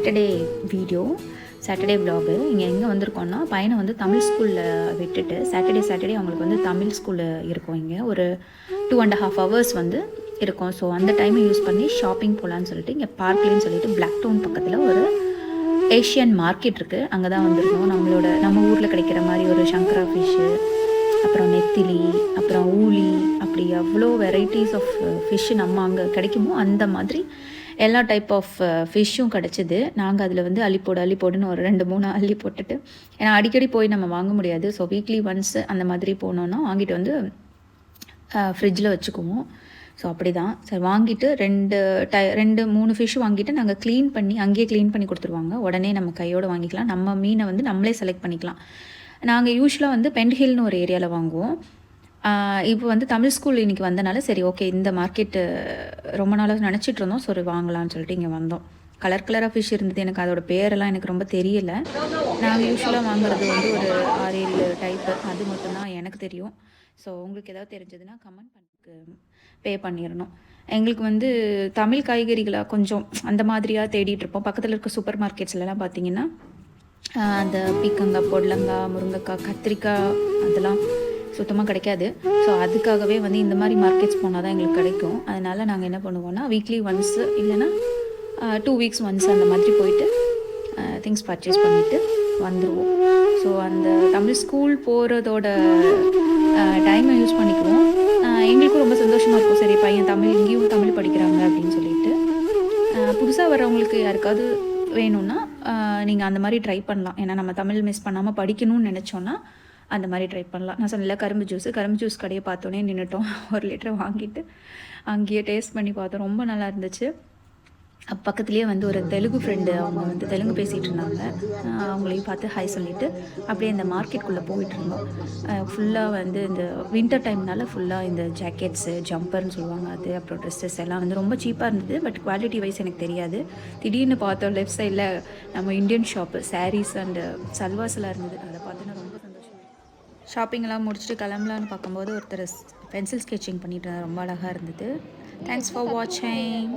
Saturday video Saturday ப்ளாகு இங்கே எங்கே வந்திருக்கோம்னா பையனை வந்து தமிழ் ஸ்கூலில் விட்டுட்டு சாட்டர்டே சாட்டர்டே அவங்களுக்கு வந்து தமிழ் ஸ்கூலில் இருக்கும் இங்கே. ஒரு டூ அண்ட் ஹாஃப் ஹவர்ஸ் வந்து இருக்கும். ஸோ அந்த டைமை யூஸ் பண்ணி ஷாப்பிங் போகலான்னு சொல்லிட்டு இங்கே பார்க்லேன்னு சொல்லிட்டு பிளாக் டவுன் பக்கத்தில் ஒரு ஏஷியன் மார்க்கெட் இருக்குது அங்கே தான் வந்திருக்கோம். நம்மளோட நம்ம ஊரில் கிடைக்கிற மாதிரி ஒரு சங்கரா ஃபிஷ்ஷு அப்புறம் நெத்திலி அப்புறம் ஊளி அப்படி அவ்வளோ வெரைட்டிஸ் ஆஃப் ஃபிஷ்ஷு நம்ம அங்கே கிடைக்குமோ அந்த மாதிரி எல்லா டைப் ஆஃப் ஃபிஷ்ஷும் uh, கிடச்சிது. நாங்கள் அதில் வந்து அள்ளி போடு அள்ளி போடுன்னு ஒரு ரெண்டு மூணு அள்ளி போட்டுட்டு ஏன்னா அடிக்கடி போய் நம்ம வாங்க முடியாது. ஸோ வீக்லி ஒன்ஸ் அந்த மாதிரி போனோன்னா வாங்கிட்டு வந்து uh, ஃப்ரிட்ஜில் வச்சுக்குவோம். ஸோ அப்படி தான் சரி வாங்கிட்டு ரெண்டு டை ரெண்டு மூணு ஃபிஷ் வாங்கிட்டு நாங்கள் க்ளீன் பண்ணி அங்கேயே க்ளீன் பண்ணி கொடுத்துருவாங்க. உடனே நம்ம கையோடு வாங்கிக்கலாம். நம்ம மீனை வந்து நம்மளே செலக்ட் பண்ணிக்கலாம். நாங்கள் யூஸ்வலாக வந்து பென்ஹில்னு ஒரு ஏரியாவில் வாங்குவோம். இப்போ வந்து தமிழ் ஸ்கூல் இன்னைக்கு வந்தனால சரி ஓகே இந்த மார்க்கெட்டு ரொம்ப நாளாக நினச்சிட்டு இருந்தோம். சரி வாங்கலாம்னு சொல்லிட்டு இங்கே வந்தோம். கலர் கலராக ஃபிஷ் இருந்தது. எனக்கு அதோட பேரெல்லாம் எனக்கு ரொம்ப தெரியல. நாங்கள் யூஸ்வலாக வாங்குறது வந்து ஒரு ஆறு ஏழு டைப்பு அது மட்டும்தான் எனக்கு தெரியும். ஸோ உங்களுக்கு ஏதாவது தெரிஞ்சதுன்னா கமெண்ட் பண்ணுக்கு பே பண்ணிடணும் எங்களுக்கு வந்து தமிழ் காய்கறிகளாக கொஞ்சம் அந்த மாதிரியாக தேடிட்டு இருப்போம். பக்கத்தில் இருக்க சூப்பர் மார்க்கெட்ஸ்லலாம் பார்த்தீங்கன்னா அந்த பீக்கங்காய் பொடலங்காய் முருங்கைக்காய் கத்திரிக்காய் அதெல்லாம் சுத்தமாக கிடைக்காது. ஸோ அதுக்காகவே வந்து இந்த மாதிரி மார்க்கெட்ஸ் போனால் தான் எங்களுக்கு கிடைக்கும். அதனால் நாங்கள் என்ன பண்ணுவோம்னா வீக்லி ஒன்ஸ் இல்லைன்னா டூ வீக்ஸ் ஒன்ஸ் அந்த மாதிரி போயிட்டு திங்ஸ் பர்ச்சேஸ் பண்ணிவிட்டு வந்துடுவோம் ஸோ அந்த தமிழ் ஸ்கூல் போகிறதோட டைமை யூஸ் பண்ணிக்குவோம். எங்களுக்கும் ரொம்ப சந்தோஷமாக இருக்கும். சரி பையன் தமிழ் இங்கேயும் தமிழ் படிக்கிறாங்க அப்படின்னு சொல்லிட்டு. புதுசாக வர்றவங்களுக்கு யாருக்காவது வேணும்னா நீங்கள் அந்த மாதிரி ட்ரை பண்ணலாம். ஏன்னா நம்ம தமிழ் மிஸ் பண்ணாமல் படிக்கணும்னு நினச்சோன்னா அந்த மாதிரி ட்ரை பண்ணலாம். நான் சொன்னல கரும்பு ஜூஸ் கரும்பு ஜூஸ் கடையை பார்த்தோன்னே நின்றுட்டோம் ஒரு லிட்டர் வாங்கிட்டு அங்கேயே டேஸ்ட் பண்ணி பார்த்தோம். ரொம்ப நல்லா இருந்துச்சு. பக்கத்துலேயே வந்து ஒரு தெலுங்கு ஃப்ரெண்டு அவங்க வந்து தெலுங்கு பேசிகிட்டு இருந்தாங்க. அவங்களையும் பார்த்து ஹாய் சொல்லிட்டு அப்படியே இந்த மார்க்கெட்டுக்குள்ளே போயிட்டு இருந்தோம். ஃபுல்லாக வந்து இந்த வின்டர் டைம்னால ஃபுல்லாக இந்த ஜாக்கெட்ஸு ஜம்பர்னு சொல்லுவாங்க அது அப்புறம் ட்ரெஸ்ஸஸ் எல்லாம் வந்து ரொம்ப சீப்பாக இருந்தது. பட் குவாலிட்டி வைஸ் எனக்கு தெரியாது. திடீர்னு பார்த்தோம் லெஃப்ட் சைடில் நம்ம இந்தியன் ஷாப்பு சாரீஸ் அண்டு சல்வாஸ்லாம் இருந்தது. அதை பார்த்தோன்னா ஷாப்பிங்லாம் முடிச்சுட்டு கிளம்பலான்னு பார்க்கும்போது ஒருத்தர் பென்சில் ஸ்கெட்சிங் பண்ணிட்டு ரொம்ப அழகாக இருந்தது. தேங்க்ஸ் ஃபார் வாட்சிங்